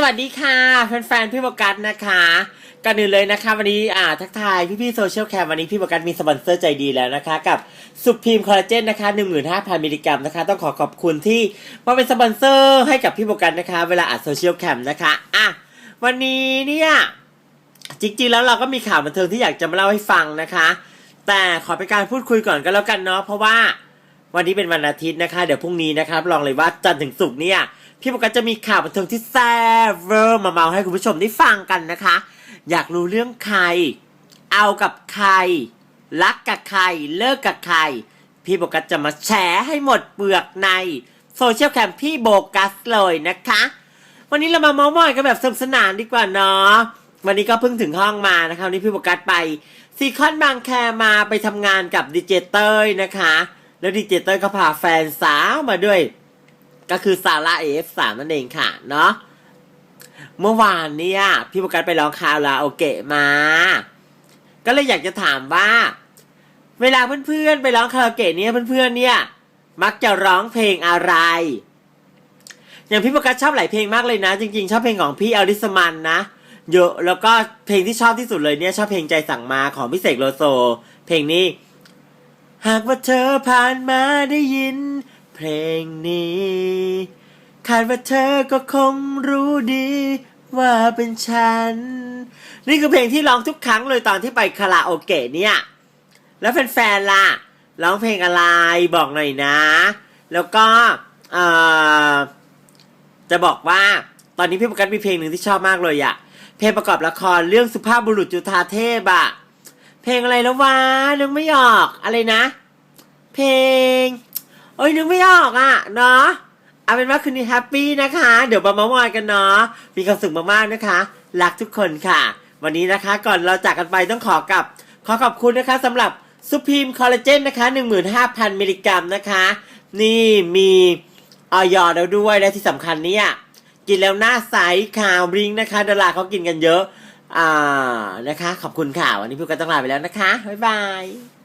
สวัสดีค่ะ แฟนๆ พี่โบกัสนะคะก่อนอื่นเลยนะคะ วันนี้อ่าทักทายพี่ๆโซเชียลแคมวันนี้พี่โบกัสมีสปอนเซอร์ใจดีแล้วนะคะ กับสุพีมคอลลาเจนนะคะ15,000 มิลลิกรัมนะคะ ต้องขอขอบคุณที่มาเป็นสปอนเซอร์ให้กับพี่โบกัสนะคะ เวลาอัดโซเชียลแคมนะคะอะวันนี้เนี่ยจริงๆแล้วเราก็มีข่าวบันเทิงที่อยากจะมาเล่าให้ฟังนะคะ แต่ขอเป็นการพูดคุยก่อนก็แล้วกันเนาะเพราะว่าวันนี้เป็นวันอาทิตย์นะคะ เดี๋ยวพรุ่งนี้นะครับลองเลยว่าจันทร์ถึงศุกร์เนี่ย พี่โฟกัสจะมีข่าวบันเทิงที่แซ่บเวอร์มาเมาให้คุณผู้ชมได้ฟังกันนะคะ อยากรู้เรื่องใคร เอากับใคร รักกับใคร เลิกกับใคร พี่โบกัสจะมาแฉให้หมดเปลือกในโซเชียลแคมพี่โบกัสเลยนะคะ วันนี้เรามาเมาส์มอยกันแบบสนุกสนานดีกว่าเนาะวันนี้ก็เพิ่งถึงห้องมานะคะวันนี้พี่โบกัสไปซีคอนบางแคมาไปทำงานกับดีเจเต้ยนะคะ แล้วดีเจเต้ยก็พาแฟนสาวมาด้วย ก็คือซาร่าเอฟสามนั่นเองค่ะ เนาะเมื่อวานเนี่ยพี่โบกัสไปร้องคาราโอเกะมา ก็เลยอยากจะถามว่า เวลาเพื่อนๆไปร้องคาราโอเกะเนี่ยเพื่อนๆเนี่ย มักจะร้องเพลงอะไร อย่างพี่โบกัสชอบหลายเพลงมากเลยนะ จริงๆ ชอบเพลงของพี่อลิสมันนะเยอะแล้วก็เพลงที่ชอบที่สุดเลยเนี่ย ชอบเพลงใจสั่งมาของพี่เสกโลโซ เพลงนี้ หากว่าเธอผ่านมาได้ยิน เพลงนี้คาดว่าเธอก็คงรู้ดีว่าเป็นฉัน นี่คือเพลงที่ร้องทุกครั้งเลยตอนที่ไปคาราโอเกะเนี่ย แล้วแฟนๆล่ะ ร้องเพลงอะไรบอกหน่อยนะ แล้วก็จะบอกว่าตอนนี้พี่ประกันมีเพลงหนึ่งที่ชอบมากเลยอะเพลงประกอบละครเรื่องสุภาพบุรุษจุฑาเทพอะเพลงอะไรแล้ววะนึกไม่ออกอะไรนะ เพลง โอ้ยนึกไม่ออกอะเนาะเอาเป็นว่าคืนนี้แฮปปี้นะคะ เดี๋ยวมาเมามอยกันเนาะมีความสุขมากๆนะคะรักทุกคนค่ะ วันนี้นะคะก่อนเราจากกันไปต้องขอกับ ขอขอบคุณนะคะสำหรับซูพีมคอลลาเจนนะคะ 15,000 มิลลิกรัมนะคะ นี่มีออยอแล้วด้วยและที่สำคัญเนี่ยกินแล้วหน้าใสขาวบริงนะคะดาราเขากินกันเยอะ อ่านะคะ ขอบคุณค่ะ วันนี้พี่ก็ต้องลาไปแล้วนะคะ บ๊ายบาย